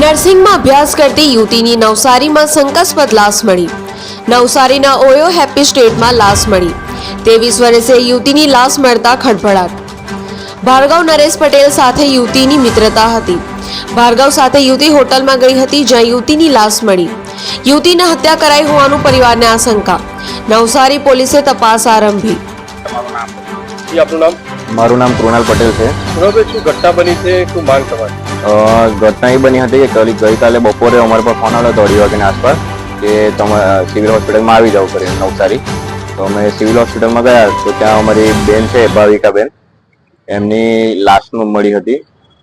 નર્સિંગમાં અભ્યાસ કરતી યુવતીની નવસારીમાં શંકાસ્પદ લાશ મળી. નવસારીના ઓયો હેપી સ્ટેટમાં લાશ મળી. ત્રેવીસ વર્ષે યુવતીની લાશ મળતા ખડભડાટ ભાર્ગવ નરેશ પટેલ સાથે યુવતીની મિત્રતા હતી. ભાર્ગવ સાથે યુવતી હોટલમાં ગઈ હતી જ્યાં યુવતીની લાશ મળી. યુવતીને હત્યા કરાઈ હોવાનું પરિવારને આશંકા. નવસારી પોલીસે તપાસ આરંભી. આપનું નામ? મારું નામ કૃણાલ પટેલ છે. શું ઘટના બની છે? શું માંગ તમારી? ઘટના એ બની હતી કે ગઈકાલે બપોરે અમારા પર ફોન આવ્યો હતો અઢી વાગ્યાની આસપાસ કે તમે સિવિલ હોસ્પિટલમાં આવી જાવ કરીને નવસારી. તો અમે સિવિલ હોસ્પિટલમાં ગયા તો ત્યાં અમારી બેન છે ભાવિકાબેન એમની લાશનું મળી હતી.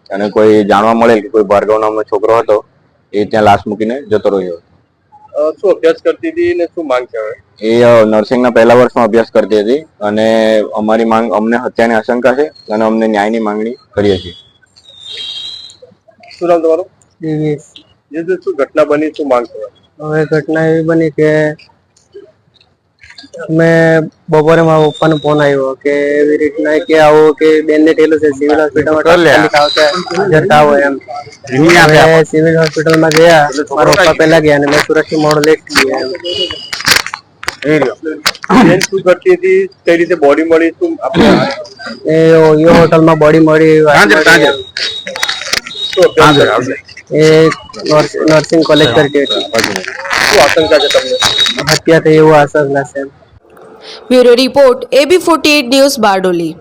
અને કોઈ જાણવા મળેલ કે કોઈ ભાર્ગવ નામનો છોકરો હતો એ ત્યાં લાશ મૂકીને જતો રહ્યો. હતો શું અભ્યાસ કરતી હતી ને શું માંગ છે એ નર્સિંગના પહેલા વર્ષમાં અભ્યાસ કરતી હતી અને અમારી માંગ અમને હત્યાની આશંકા છે અને અમને ન્યાયની માંગણી કરીએ છીએ. શું નામ તમારું? જે જે શું ઘટના બની શું માંગ હવે ઘટના એવી બની કે અમે બપોરે મારા પપ્પાનો ફોન આવ્યો કે એવી રીતના કે આવો કે બેનને થયેલું છે સિવિલ હોસ્પિટલમાં હોય એમ. સિવિલ હોસ્પિટલમાં ગયા મારા પપ્પા પહેલા ગયા અને મેં સુરતથી મોડો લેટ ગયા એમ બેન શું કરતી હતી? કઈ રીતે બોડી મળી? શું આપણે એ હોટલમાં બોડી મળી શું અભ્યાસ કરે? એ નર્સ- નર્સિંગ કોલેજ કરતી હતી. શું આશંકા છે તમને? હત્યા થઈ એવું આશંકા છે. Bureau report A B forty news Bardoli.